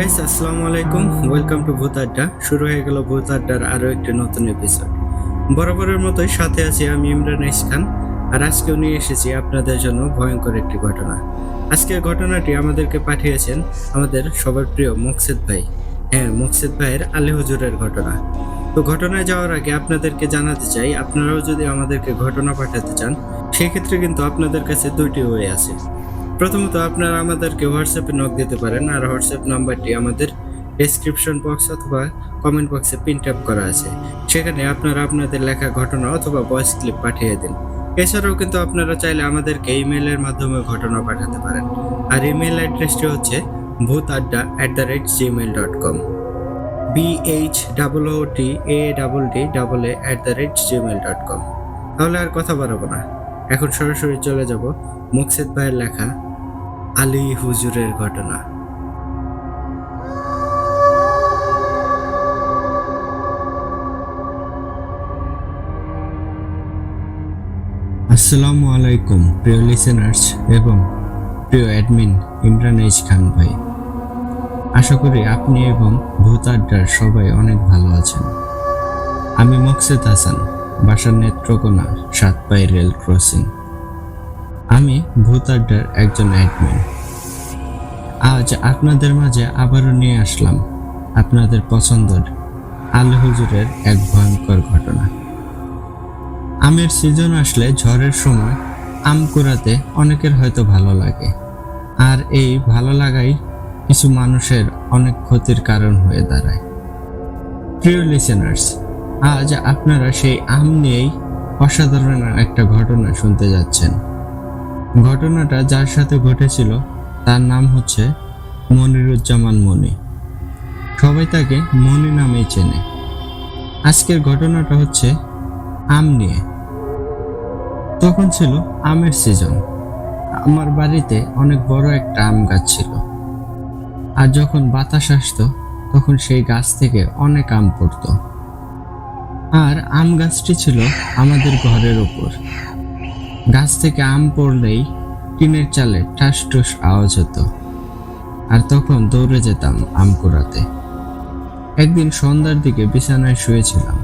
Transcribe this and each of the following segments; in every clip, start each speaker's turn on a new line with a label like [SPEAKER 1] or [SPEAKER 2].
[SPEAKER 1] Guys আসসালামু আলাইকুম welcome to ভূত আড্ডা শুরু হয়ে গেল ভূত আড্ডার আরও একটি নতুন এপিসোড বরাবরের মতোই সাথে আছি আমি ইমরান ইস খান, আর আজকেও নিয়ে এসেছি আপনাদের জন্য ভয়ঙ্কর একটি ঘটনা। আজকের ঘটনাটি আমাদেরকে পাঠিয়েছেন আমাদের সবার প্রিয় মকসেদ ভাই। হ্যাঁ মকসেদ ভাইয়ের আলী হুজুরের ঘটনা। তো ঘটনায় যাওয়ার আগে আপনাদেরকে জানাতে চাই, আপনারাও যদি আমাদেরকে ঘটনা পাঠাতে চান, সেক্ষেত্রে কিন্তু আপনাদের কাছে দুইটি ওয়ে আছে। প্রথমত আপনারা আমাদেরকে হোয়াটসঅ্যাপে নক দিতে পারেন, আর হোয়াটসঅ্যাপ নাম্বারটি আমাদের ডেসক্রিপশন বক্স অথবা কমেন্ট বক্সে প্রিন্ট আপ করা আছে। সেখানে আপনারা আপনাদের লেখা ঘটনা অথবা ভয়েস ক্লিপ পাঠিয়ে দিন। এছাড়াও কিন্তু আপনারা চাইলে আমাদেরকে ইমেলের মাধ্যমে ঘটনা পাঠাতে পারেন। আর ইমেল অ্যাড্রেসটি হচ্ছে Bhoot Adda at the rate Gmail dot com B H double O T A double D double A at the rate Gmail dot com তাহলে আর কথা বাড়াবো না। এখন সরাসরি চলে যাব মুকসেদ ভাইয়ের লেখা আলী হুজুরের ঘটনা। আসসালামু আলাইকুম, প্রিয় লিসেনার্স এবং প্রিয় অ্যাডমিন ইমরান এইচ খান ভাই। আশা করি আপনি এবং ভূত আড্ডার সবাই অনেক ভালো আছেন। আমি মকসেদ হাসান, বাসার নেত্রকোনা সাতপাই রেল ক্রসিং। আমি ভূত আড্ডার একজন অ্যাডমিন আজ আপনাদের মাঝে আবারও নিয়ে আসলাম আপনাদের পছন্দের আল হুজুরের এক ভয়ঙ্কর ঘটনা। আমের সিজন আসলে ঝড়ের সময় আম কুড়াতে অনেকের হয়তো ভালো লাগে। আর এই ভালো লাগাই কিছু মানুষের অনেক ক্ষতির কারণ হয়ে দাঁড়ায়। প্রিয় লিসেনার্স আজ আপনারা সেই আম নিয়েই অসাধারণ একটা ঘটনা শুনতে যাচ্ছেন। ঘটনাটা যার সাথে ঘটেছিল, তার নাম হচ্ছে মনিরুজ্জামান মনি। সবাই তাকে মনি নামেই চেনে। আজকের ঘটনাটা হচ্ছে আম নিয়ে। তখন ছিল আমের সিজন আমার বাড়িতে অনেক বড় একটা আম গাছ ছিল। আর যখন বাতাস আসতো, তখন সেই গাছ থেকে অনেক আম পড়তো। আর আম গাছটি ছিল আমাদের ঘরের ওপর। গাছ থেকে আম পড়লেই টিনের চালে ঠাস টুস আওয়াজ হতো। আর তখন দৌড়ে যেতাম আম কুড়াতে। একদিন সন্ধ্যার দিকে বিছানায় শুয়েছিলাম।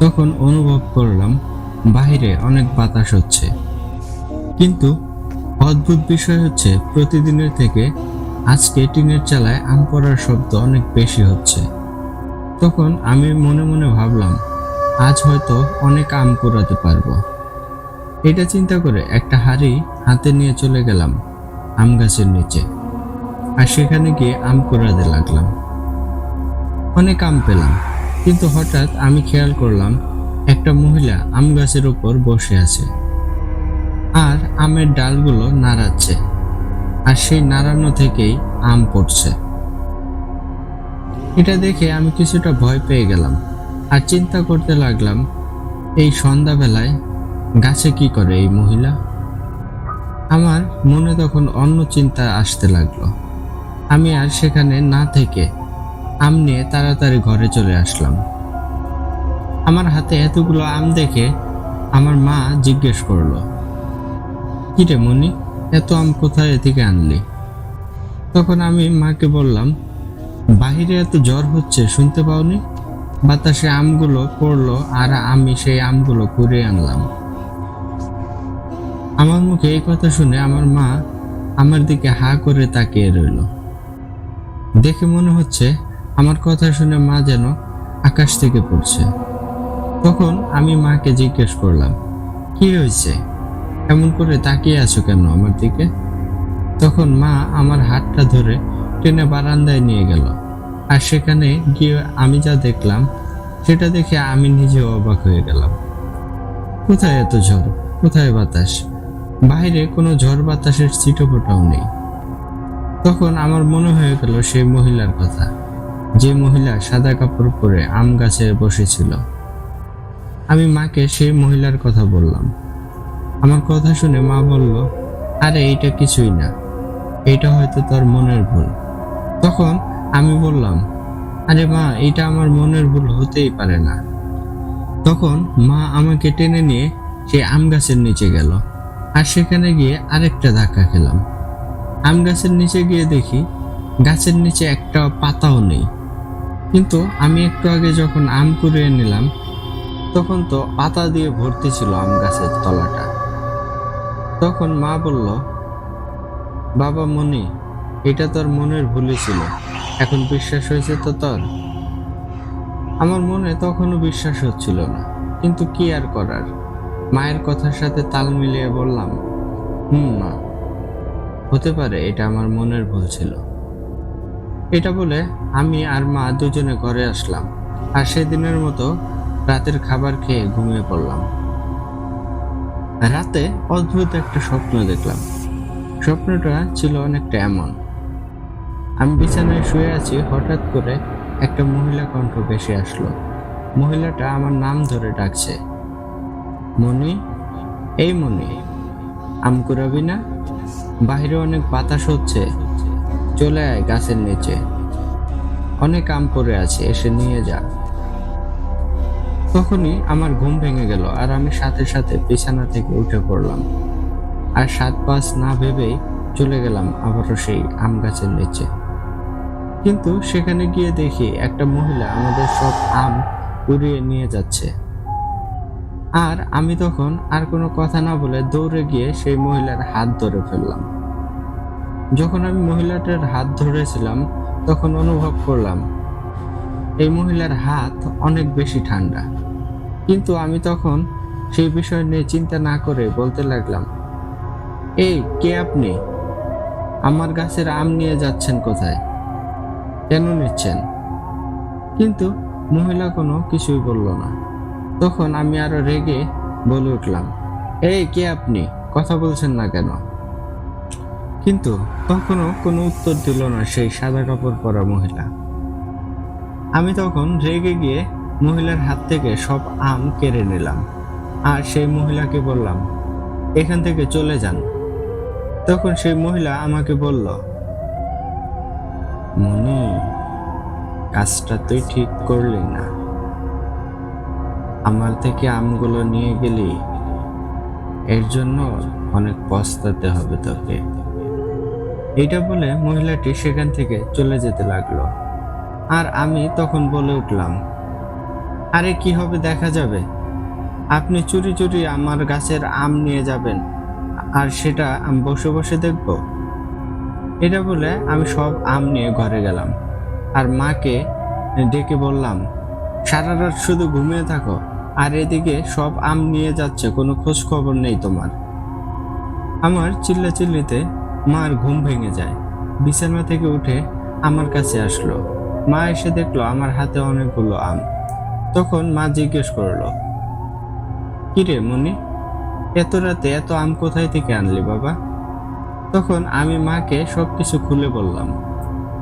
[SPEAKER 1] তখন অনুভব করলাম বাইরে অনেক বাতাস হচ্ছে। কিন্তু অদ্ভুত বিষয় হচ্ছে প্রতিদিনের থেকে আজকে টিনের চালায় আম পড়ার শব্দ অনেক বেশি হচ্ছে। তখন আমি মনে মনে ভাবলাম, আজ হয়তো অনেক আম কুড়াতে পারব। এটা চিন্তা করে একটা হাড়ি হাতে নিয়ে চলে গেলাম আম গাছের নিচে। আর সেখানে গিয়ে আম কুড়াতে লাগলাম। অনেক আম পেলাম, কিন্তু হঠাৎ আমি খেয়াল করলাম একটা মহিলা আম গাছের উপর বসে আছে। আর আমের ডালগুলো নাড়াচ্ছে, আর সেই নাড়ানো থেকেই আম পড়ছে। এটা দেখে আমি কিছুটা ভয় পেয়ে গেলাম, আর চিন্তা করতে লাগলাম, এই সন্ধ্যাবেলায় গাছে কি করে এই মহিলা? আমার মনে তখন অন্য চিন্তা আসতে লাগল। আমি আর সেখানে না থেকে আম নিয়ে তাড়াতাড়ি ঘরে চলে আসলাম। আমার হাতে এতগুলো আম দেখে আমার মা জিজ্ঞেস করল, কি রে মনি এত আম কোথায় থেকে আনলি? তখন আমি মাকে বললাম, বাহিরে এত জ্বর হচ্ছে, শুনতে পাওনি? বাতাসে আমগুলো পড়ল আর আমি সেই আমগুলো কুড়ে আনলাম। আমার মুখে এই কথা শুনে আমার মা আমার দিকে হা করে তাকিয়ে রইল। দেখে মনে হচ্ছে আমার কথা শুনে মা যেন আকাশ থেকে পড়ছে। তখন আমি মাকে জিজ্ঞেস করলাম, কি হয়েছে? এমন করে তাকিয়ে আছো কেন আমার দিকে? তখন মা আমার হাতটা ধরে টেনে বারান্দায় নিয়ে গেল। আর সেখানে গিয়ে আমি যা দেখলাম, সেটা দেখে আমি নিজে অবাক হয়ে গেলাম। কোথায় এত ঝড়? কোথায় বাতাস? বাইরে কোনো ঝড় বাতাসের ছিটোফোটাও নেই। তখন আমার মনে হয়ে গেল সেই মহিলার কথা। যে মহিলা সাদা কাপড় পরে আম গাছে বসেছিল। আমি মাকে সেই মহিলার কথা বললাম। আমার কথা শুনে মা বলল, আরে, এইটা কিছুই না। এটা হয়তো তোর মনের ভুল। তখন আমি বললাম, আরে মা এটা আমার মনের ভুল হতেই পারে না। তখন মা আমাকে টেনে নিয়ে সেই আম গাছের নিচে গেল। আর সেখানে গিয়ে আরেকটা ধাক্কা খেলাম। আম গাছের নিচে গিয়ে দেখি, গাছের নিচে একটা পাতাও নেই। কিন্তু আমি একটু আগে যখন আম কুড়িয়ে নিলাম, তখন তো পাতা দিয়ে ভর্তি ছিল আম গাছের তলাটা। তখন মা বলল, বাবা মনি এটা তোর মনের ভুলই ছিল। এখন বিশ্বাস হয়েছে তো তোর? আমার মনে তখনও বিশ্বাস হচ্ছিল না, কিন্তু কি আর করার? মায়ের কথার সাথে তাল মিলিয়ে বললাম, হুম, মা। হতে পারে এটা আমার মনের ভুল ছিল। এটা বলে আমি আর মা দুজনে ঘরে আসলাম আর সেদিনের মতো রাতের খাবার খেয়ে ঘুমিয়ে পড়লাম। রাতে অদ্ভুত একটা স্বপ্ন দেখলাম। স্বপ্নটা ছিল অনেকটা এমন। আমি বিছানায় শুয়ে আছি, হঠাৎ করে একটা মহিলা কণ্ঠ ভেসে আসলো। মহিলাটা আমার নাম ধরে ডাকছে। মনি, এই মনি, আম কুড়াবি না? বাইরে অনেক বাতাস হচ্ছে। চলে আয় গাছের নিচে। অনেক আম পড়ে আছে, এসে নিয়ে যা। তখনই আমার ঘুম ভেঙে গেল আর আমি সাথে সাথে বিছানা থেকে উঠে পড়লাম। আর সাত পাঁচ না ভেবেই চলে গেলাম আবারও সেই আম গাছের নিচে। কিন্তু সেখানে গিয়ে দেখি একটা মহিলা আমাদের সব আম উড়িয়ে নিয়ে যাচ্ছে। আর আমি তখন আর কোনো কথা না বলে দৌড়ে গিয়ে সেই মহিলার হাত ধরে ফেললাম। যখন আমি মহিলাটার হাত ধরেছিলাম, তখন অনুভব করলাম, এই মহিলার হাত অনেক বেশি ঠান্ডা। কিন্তু আমি তখন সেই বিষয় নিয়ে চিন্তা না করে বলতে লাগলাম, এই, কে আপনি? আমার গাছের আম নিয়ে যাচ্ছেন কোথায়? কেন নিচ্ছেন? কিন্তু মহিলা কোনো কিছুই বলল না। তখন আমি আরও রেগে বলে উঠলাম, এই কে আপনি? কথা বলছেন না কেন? কিন্তু তখনও কোনো উত্তর দিল না সেই সাদা কাপড় পরা মহিলা। আমি তখন রেগে গিয়ে মহিলার হাত থেকে সব আম কেড়ে নিলাম আর সেই মহিলাকে বললাম, এখান থেকে চলে যান। তখন সেই মহিলা আমাকে বলল, মনি, কাজটা তুই ঠিক করলি না। আমার থেকে আমগুলো নিয়ে গেলি, এর জন্য অনেক পস্তাতে হবে তোকে। এটা বলে মহিলাটি সেখান থেকে চলে যেতে লাগল। আর আমি তখন বলে উঠলাম, আরে, কি হবে? দেখা যাবে। আপনি চুরি চুরি আমার গাছের আম নিয়ে যাবেন, আর সেটা আমি বসে বসে দেখব? এটা বলে আমি সব আম নিয়ে ঘরে গেলাম। আর মাকে ডেকে বললাম, সারা রাত শুধু ঘুমিয়ে থাকো আর এদিকে সব আম নিয়ে যাচ্ছে, কোনো খোঁজ খবর নেই তোমার। আমার চিল্লাচিল্লিতে মার ঘুম ভেঙে যায়। বিছানা থেকে উঠে আমার কাছে আসলো। মা এসে দেখল আমার হাতে অনেকগুলো আম। তখন মা জিজ্ঞেস করল, কিরে মনি এত রাতে এত আম কোথায় থেকে আনলি বাবা? তখন আমি মাকে সব কিছু খুলে বললাম।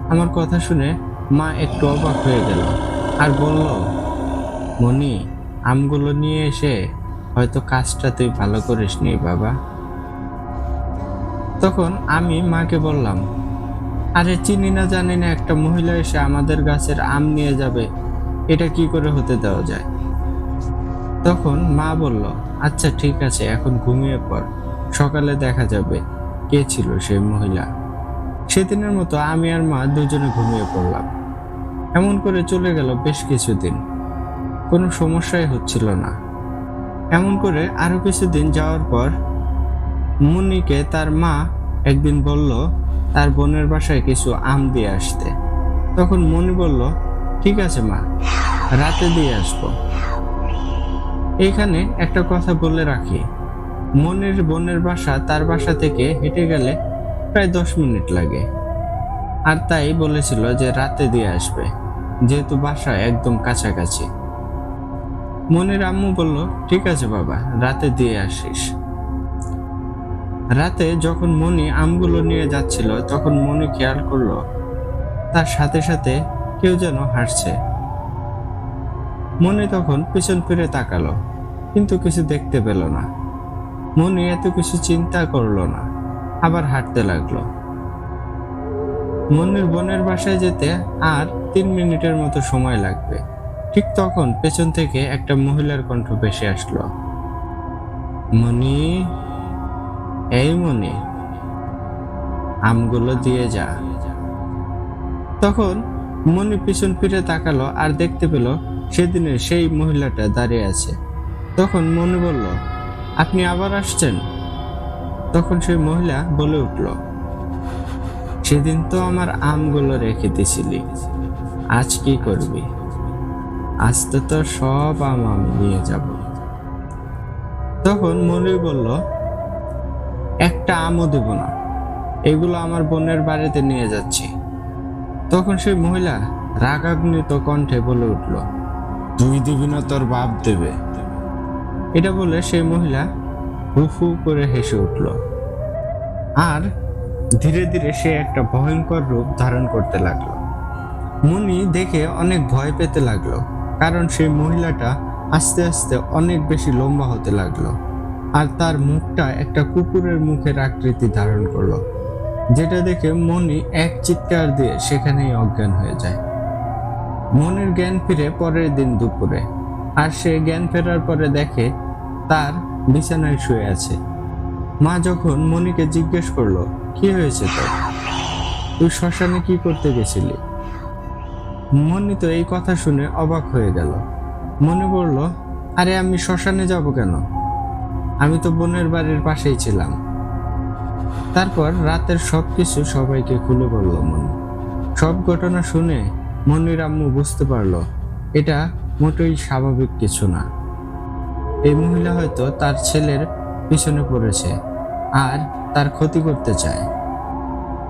[SPEAKER 1] আমার কথা শুনে মা একটু অবাক হয়ে গেল আর বলল মনি আমগুলো নিয়ে এসে হয়তো কাজটা তুই ভালো করিস নি, বাবা। তখন আমি মাকে বললাম, আরে, চিনি না, জানি না, একটা মহিলা এসে আমাদের গাছের আম নিয়ে যাবে। এটা কি করে হতে দেওয়া যায়? তখন মা বলল আচ্ছা ঠিক আছে, এখন ঘুমিয়ে পড়। সকালে দেখা যাবে কে ছিল সেই মহিলা। সেদিনের মতো আমি আর মা দুজনে ঘুমিয়ে পড়লাম। এমন করে চলে গেল বেশ কিছুদিন। কোনো সমস্যাই হচ্ছিল না। এমন করে আরও কিছুদিন যাওয়ার পর মুন্নিকে তার মা একদিন বলল, তার বোনের বাসায় কিছু আম দিয়ে আসতে। তখন মনি বলল, ঠিক আছে মা, রাতে দিয়ে আসব। এইখানে একটা কথা বলে রাখি। মনের বোনের বাসা তার বাসা থেকে হেঁটে গেলে প্রায় দশ মিনিট লাগে। আর তাই বলেছিল যে রাতে দিয়ে আসবে, যেহেতু বাসা একদম কাছাকাছি। মনির আম্মু বলল, ঠিক আছে বাবা, রাতে দিয়ে আসিস। রাতে যখন মনি আমগুলো নিয়ে যাচ্ছিল, তখন মনি খেয়াল করল, তার সাথে সাথে কেউ যেন হাসছে মনি তখন পিছন ফিরে তাকালো, কিন্তু কিছু দেখতে পেল না। মনি এত কিছু চিন্তা করল না, আবার হাঁটতে লাগল। মনির বোনের বাসায় যেতে আর তিন মিনিটের মতো সময় লাগবে। ঠিক তখন পেছন থেকে একটা মহিলার কণ্ঠ ভেসে আসলো। মনি এই মনি আমগুলো দিয়ে যা। তখন মনি পিছন ফিরে তাকালো আর দেখতে পেল সেদিনের সেই মহিলাটা দাঁড়িয়ে আছে। তখন মনি বলল, আপনি আবার আসছেন? তখন সেই মহিলা বলে উঠল, সেদিন তো আমার আমগুলো রেখে দিছিলি, আজ কি করবি? আজ তো সব আম আমি নিয়ে যাব। তখন মনি বলল, একটা আমও দেব না। এগুলো আমার বোনের বাড়িতে নিয়ে যাচ্ছি। তখন সেই মহিলা রাগাগ্নিত কণ্ঠে বলে উঠল, তুই দিবি না, তোর বাপ দেবে। এটা বলে সেই মহিলা হু হু করে হেসে উঠল। আর ধীরে ধীরে সে একটা ভয়ঙ্কর রূপ ধারণ করতে লাগল। মুনি দেখে অনেক ভয় পেতে লাগল। কারণ সেই মহিলাটা আস্তে আস্তে অনেক বেশি লম্বা হতে লাগল আর তার মুখটা একটা কুকুরের মুখের আকৃতি ধারণ করল, যেটা দেখে মনি এক চিৎকার দিয়ে সেখানেই অজ্ঞান হয়ে যায়। মনির জ্ঞান ফিরে পরের দিন দুপুরে আর সে জ্ঞান ফেরার পরে দেখে তার বিছানায় শুয়ে আছে। মা যখন মনিকে জিজ্ঞেস করল, কি হয়েছে তোর? তুই শ্মশানে কি করতে গেছিলি? মনি তো এই কথা শুনে অবাক হয়ে গেল। মনে বলল আরে আমি শ্মশানে যাব কেন? আমি তো বোনের বাড়ির পাশেই ছিলাম। তারপর রাতের সব কিছু সবাইকে খুলে বলল মনি। সব ঘটনা শুনে মনির আম্মু বুঝতে পারল, এটা মোটেই স্বাভাবিক কিছু না। এই মহিলা হয়তো তার ছেলের পিছনে পড়েছে আর তার ক্ষতি করতে চায়।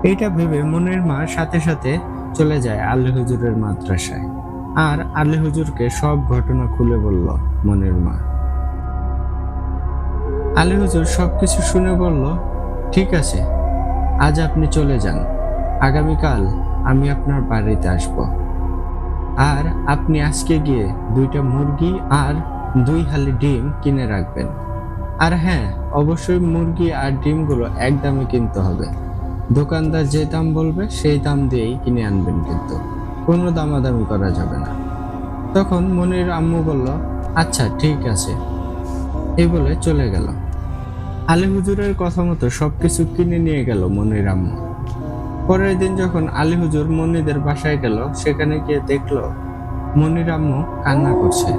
[SPEAKER 1] এটা ভেবে মনির মা সাথে সাথে চলে যায় আলী হুজুরের মাদ্রাসায়। আর আলী হুজুরকে সব ঘটনা খুলে বলল মনির মা। আলী হুজুর সবকিছু শুনে বলল, ঠিক আছে, আজ আপনি চলে যান। আগামীকাল আমি আপনার বাড়িতে আসব। আর আপনি আজকে গিয়ে দুইটা মুরগি আর দুই হালি ডিম কিনে রাখবেন। আর হ্যাঁ অবশ্যই মুরগি আর ডিমগুলো এক দামে কিনতে হবে। দোকানদার যে দাম বলবে, সেই দাম দিয়েই কিনে আনবেন কিন্তু। কোনো দামাদামি করা যাবে না। তখন মনির আম্মু বলল আচ্ছা ঠিক আছে। এই বলে চলে গেল। আলী হুজুরের কথা মতো সব কিছু কিনে নিয়ে গেল মনির আম্মু। পরের দিন যখন আলী হুজুর মনিদের বাসায় গেল, সেখানে গিয়ে দেখল, মনির আম্মু কান্না করছে।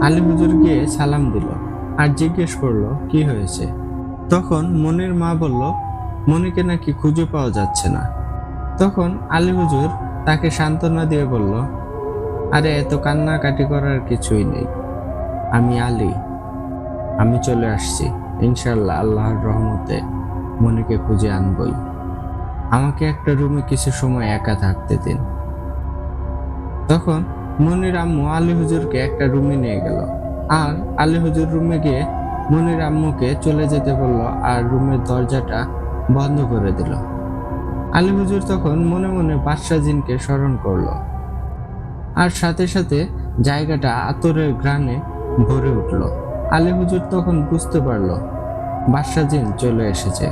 [SPEAKER 1] আলী হুজুর গিয়ে সালাম দিল আর জিজ্ঞেস করল, কি হয়েছে? তখন মনির মা বলল মনিকে নাকি খুঁজে পাওয়া যাচ্ছে না। তখন আলী হুজুর তাকে সান্ত্বনা দিয়ে বলল, আরে, এত কান্নাকাটি করার কিছুই নেই। আমি আলী। আমি চলে আসছি। ইনশাল্লাহ আল্লাহর রহমতে মনিকে খুঁজে আনবই। আমাকে একটা রুমে কিছু সময় একা থাকতে দিন। তখন মনির আম্মু আলী হুজুরকে একটা রুমে নিয়ে গেল। আর আলী হুজুর রুমে গিয়ে মনির আম্মুকে চলে যেতে বলল, আর রুমের দরজাটা বন্ধ করে দিল। আলী হুজুর তখন মনে মনে বাদশাহ জিনকে স্মরণ করল। আর সাথে সাথে জায়গাটা আতরের গ্রানে ভরে উঠল। আলী হুজুর তখন বুঝতে পারল বাদশাহ জিন চলে এসেছে।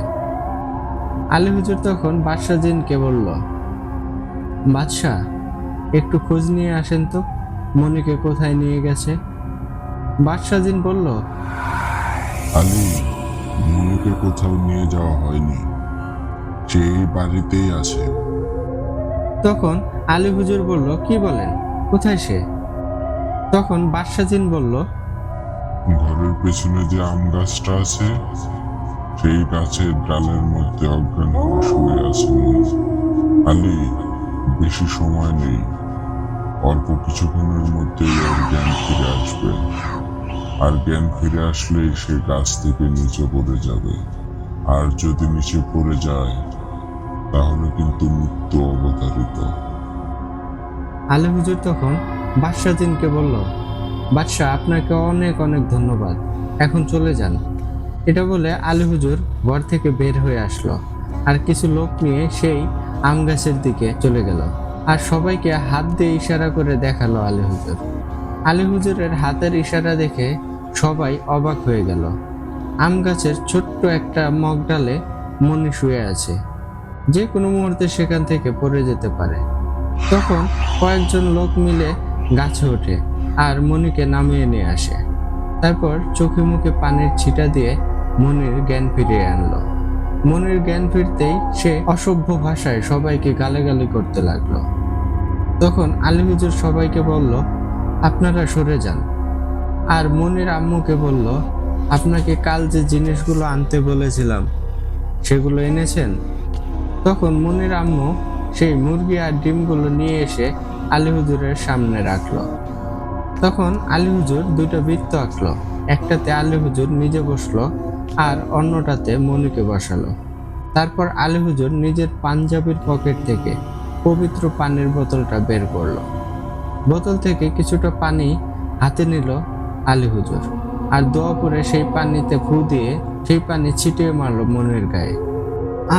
[SPEAKER 1] আলী হুজুর তখন বাদশাহ জিনকে বলল, বাদশাহ, একটু খোঁজ নিয়ে আসেন তো, মনিকে কোথায় নিয়ে গেছে? বাদশাহ জিন বলল,
[SPEAKER 2] আলী মনিকে কোথাও নিয়ে যাওয়া হয়নি। সে এই বাড়িতেই আছে।
[SPEAKER 1] তখন আলী হুজুর বলল কি বলেন? কোথায় সে? তখন বাদশাহ জিন বলল
[SPEAKER 2] ঘরের পেছনে যে আম গাছটা আছে সেই গাছের ডালের মধ্যে অজ্ঞান হয়ে শুয়ে আছে। আলী বেশি সময় নেই। অল্প কিছুক্ষণের মধ্যেই ওর জ্ঞান ফিরে আসবে। আর জ্ঞান ফিরে আসলেই সে গাছ থেকে নিচে পড়ে যাবে। আর যদি নিচে পড়ে যায়, তাহলে কিন্তু মৃত্যু অবধারিত
[SPEAKER 1] আলী হুজুর, তখন বাদশাহ জিনকে বলল, বাদশাহ, আপনাকে অনেক অনেক ধন্যবাদ। এখন চলে যান। এটা বলে আলী হুজুর ঘর থেকে বের হয়ে আসলো। আর কিছু লোক নিয়ে সেই আম গাছের দিকে চলে গেল। আর সবাইকে হাত দিয়ে ইশারা করে দেখাল আলী হুজুর। আলী হুজুরের হাতের ইশারা দেখে সবাই অবাক হয়ে গেল। আম গাছের ছোট্ট একটা মগডালে মনি শুয়ে আছে। যে কোনো মুহূর্তে সেখান থেকে পড়ে যেতে পারে। তখন কয়েকজন লোক মিলে গাছে ওঠে আর মনিকে নামিয়ে নিয়ে আসে। তারপর চোখে মুখে পানির ছিটা দিয়ে মনির জ্ঞান ফিরিয়ে আনলো। মনির জ্ঞান ফিরতেই সে অসভ্য ভাষায় সবাইকে গালাগালি করতে লাগল। তখন আলী হুজুর সবাইকে বলল, আপনারা সরে যান। আর মনির আম্মুকে বলল, আপনাকে কাল যে জিনিসগুলো আনতে বলেছিলাম, সেগুলো এনেছেন? তখন মনির আম্মু সেই মুরগি আর ডিমগুলো নিয়ে এসে আলী হুজুরের সামনে রাখল। তখন আলী হুজুর দুটো বৃত্ত আঁকলো, একটাতে আলী হুজুর নিজে বসল আর অন্যটাতে মনিকে বসালো। তারপর আলী হুজুর নিজের পাঞ্জাবির পকেট থেকে পবিত্র পানির বোতলটা বের করল। বোতল থেকে কিছুটা পানি হাতে নিল আলী হুজুর। আর দোয়া করে সেই পানিতে ফু দিয়ে সেই পানি ছিটিয়ে মারলো মনির গায়ে।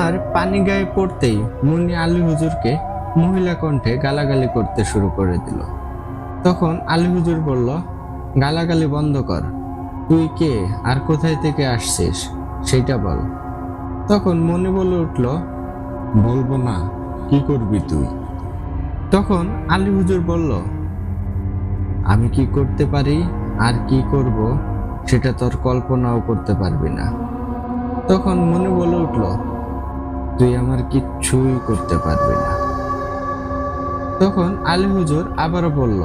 [SPEAKER 1] আর পানি গায়ে পড়তেই মুন্নি আলী হুজুরকে মহিলা কণ্ঠে গালাগালি করতে শুরু করে দিল। তখন আলী হুজুর বলল, গালাগালি বন্ধ কর। তুই কে আর কোথায় থেকে আসছিস, সেটা বল। তখন মনে বলে উঠল, বলব না, কি করবি তুই? তখন আলী হুজুর বলল, আমি কি করতে পারি? আর কি করব, সেটা তোর কল্পনাও করতে পারবি না। তখন মনে বলে উঠল, তুই আমার কিচ্ছুই করতে পারবি না। তখন আলী হুজুর আবারও বলল,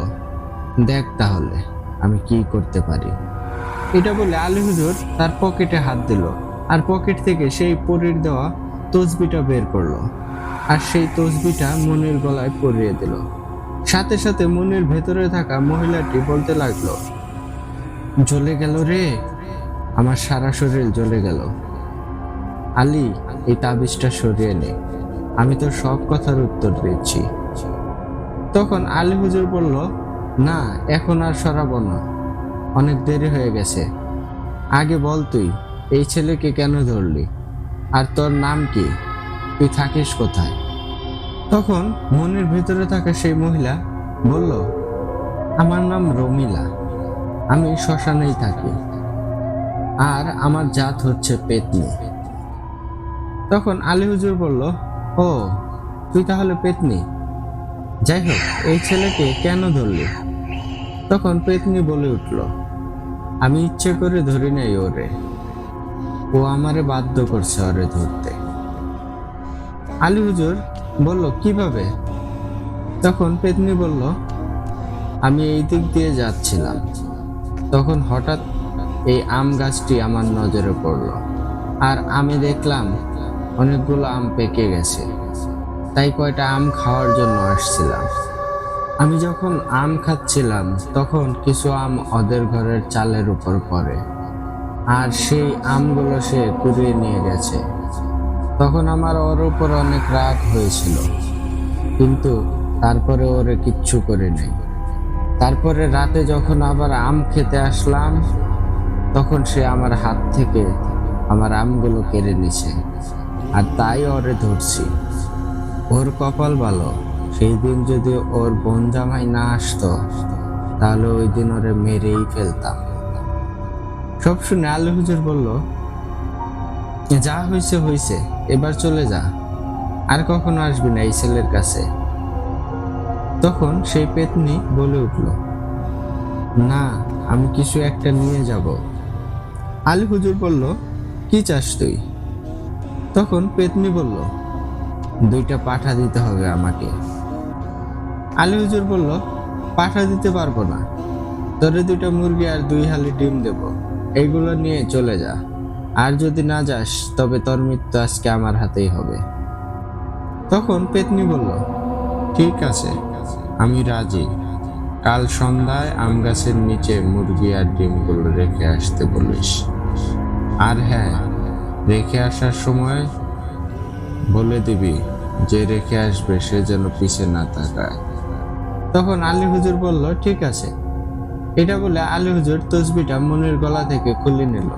[SPEAKER 1] দেখ তাহলে, আমি কি করতে পারি? এটা বলে আলী হুজুর তার পকেটে হাত দিল, আর পকেট থেকে সেই পরীর দেওয়া তসবিটা বের করল, আর সেই তসবিটা মনের গলায় পরিয়ে দিল। সাথে সাথে মনের ভেতরে থাকা মহিলাটি বলতে লাগল জ্বলে গেল রে। আমার সারা শরীর জ্বলে গেল। আলী, এই তাবিজটা সরিয়ে নে। আমি তোর সব কথার উত্তর দিচ্ছি। তখন আলী হুজুর বলল, না, এখন আর সরাবো না। অনেক দেরি হয়ে গেছে। আগে বল তুই, এই ছেলেকে কেন ধরলি? আর তোর নাম কি? তুই থাকিস কোথায়? তখন মনের ভিতরে থাকা সেই মহিলা বলল, আমার নাম রমিলা। আমি শ্মশানেই থাকি। আর আমার জাত হচ্ছে পেতনি। তখন আলী হুজুর বলল, ও, তুই তাহলে পেতনি? যাই হোক, এই ছেলেকে কেন ধরলি? তখন পেতনি বলে উঠল, আমি ইচ্ছে করে ধরি নাই ওরে। ও আমারে বাধ্য করছে ওরে ধরতে। আলী হুজুর বলল, কীভাবে? তখন পেতনি বলল, আমি এই দিক দিয়ে যাচ্ছিলাম। তখন হঠাৎ এই আম গাছটি আমার নজরে পড়ল। আর আমি দেখলাম অনেকগুলো আম পেকে গেছে। তাই কয়টা আম খাওয়ার জন্য আসছিলাম। আমি যখন আম খাচ্ছিলাম, তখন কিছু আম ওদের ঘরের চালের উপর পড়ে। আর সেই আমগুলো সে কুড়িয়ে নিয়ে গেছে। তখন আমার ওর উপর অনেক রাগ হয়েছিল। কিন্তু তারপরে ওরে কিচ্ছু করে নেই তারপরে রাতে যখন আবার আম খেতে আসলাম, তখন সে আমার হাত থেকে আমার আমগুলো কেড়ে নিছে। আর তাই ওরে ধরছি। ওর কপাল ভালো। সেই দিন যদি ওর বোন জামাই না আসতো, তাহলে ওই দিন ওরে মেরেই ফেলতাম। সব শুনে আলু হুজুর বলল, যা হয়েছে হয়েছে এবার চলে যা। আর কখনো আসবি না এই ছেলের কাছে। তখন সেই পেতনি বলে উঠল, না, আমি কিছু একটা নিয়ে যাব। আলী হুজুর বলল, কি চাস তুই? তখন পেতনি বলল, দুইটা পাঠা দিতে হবে আমাকে। আলী হুজুর বলল, পাঠা দিতে পারব না। তোরে দুইটা মুরগি আর দুই হালি ডিম দেব। এইগুলো নিয়ে চলে যা। আর যদি না যাস, তবে তোর মৃত্যু আজকে আমার হাতেই হবে। তখন পেতনি বলল, ঠিক আছে আমি রাজি। কাল সন্ধ্যায় আম গাছের নিচে মুরগি আর ডিমগুলো রেখে আসতে বলিস। আর হ্যাঁ রেখে আসার সময় বলে দিবি যে রেখে আসবে, সে যেন পিছে না তাকায়। তখন আলী হুজুর বলল, ঠিক আছে। এটা বলে আলী হুজুর তসবিটা মনির গলা থেকে খুলে নিল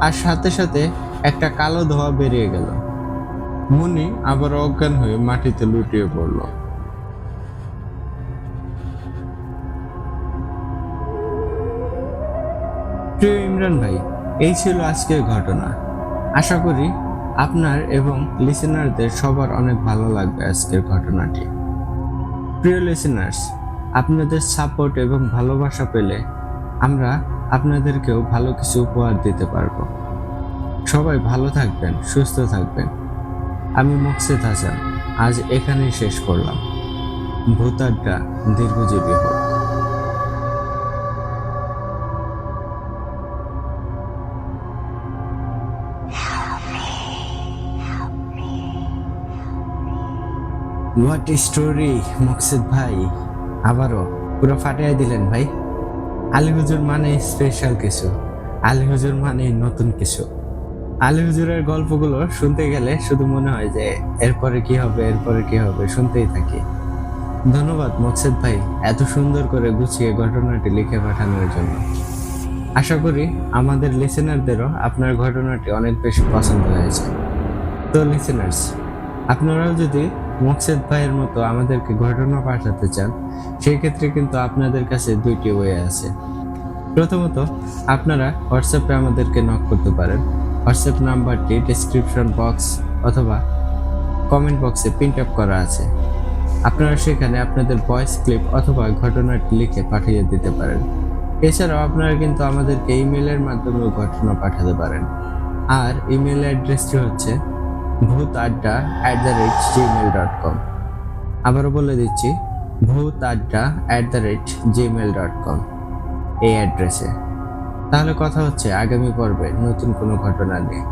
[SPEAKER 1] আর সাথে সাথে একটা কালো ধোয়া বেরিয়ে গেল। মুনি আবার অজ্ঞান হয়ে মাটিতে লুটিয়ে পড়ল। প্রিয় ইমরান ভাই, এই ছিল আজকের ঘটনা। আশা করি আপনার এবং লিসেনারদের সবার অনেক ভালো লাগবে আজকের ঘটনাটি। প্রিয় লিসেনার্স আপনাদের সাপোর্ট এবং ভালোবাসা পেলে আমরা আপনাদেরকেও ভালো কিছু উপহার দিতে পারব। সবাই ভালো থাকবেন, সুস্থ থাকবেন। আমি মকসেদ হাসান, আজ এখানেই শেষ করলাম। ভূত দীর্ঘজীবী হোক। হোয়াট স্টোরি মকসুদ ভাই। আবারও পুরো ফাটিয়ে দিলেন ভাই। আলী হুজুর মানে স্পেশাল কিছু। আলী হুজুর মানে নতুন কিছু। আলী হুজুরের গল্পগুলো শুনতে গেলে শুধু মনে হয় যে, এরপরে কি হবে, এরপরে কি হবে, শুনতেই থাকি। ধন্যবাদ মকসেদ ভাই এত সুন্দর করে গুছিয়ে ঘটনাটি লিখে পাঠানোর জন্য। আশা করি আমাদের লিসেনারদেরও আপনার ঘটনাটি অনেক বেশি পছন্দ হয়েছে। তো লিসেনার্স আপনারাও যদি মকসেদ ভাইয়ের মতো আমাদেরকে ঘটনা পাঠাতে চান সেই ক্ষেত্রে কিন্তু আপনাদের কাছে দুইটি ওয়ে আছে। প্রথমত, আপনারা হোয়াটসঅ্যাপে আমাদেরকে নক করতে পারেন। হোয়াটসঅ্যাপ নাম্বারটি ডেসক্রিপশন বক্স অথবা কমেন্ট বক্সে প্রিন্ট আপ করা আছে। আপনারা সেখানে আপনাদের ভয়েস ক্লিপ অথবা ঘটনাটি লিখে পাঠিয়ে দিতে পারেন। এছাড়াও আপনারা কিন্তু আমাদেরকে ইমেলের মাধ্যমেও ঘটনা পাঠাতে পারেন। আর ইমেল অ্যাড্রেসটি হচ্ছে Bhoot Adda at the rate Gmail dot com আবারও বলে দিচ্ছি Bhoot Adda at the rate Gmail dot com এই অ্যাড্রেসে তাহলে কথা হচ্ছে, আগামী পর্বে নতুন কোনো ঘটনা নিয়ে।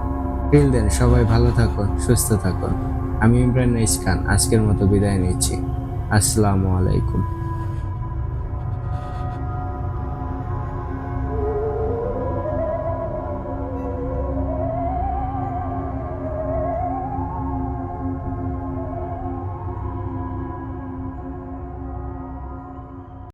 [SPEAKER 1] টিল দেন সবাই ভালো থাকুন, সুস্থ থাকুন। আমি ইমরান ইস খান আজকের মতো বিদায় নিচ্ছি। আসসালামু আলাইকুম।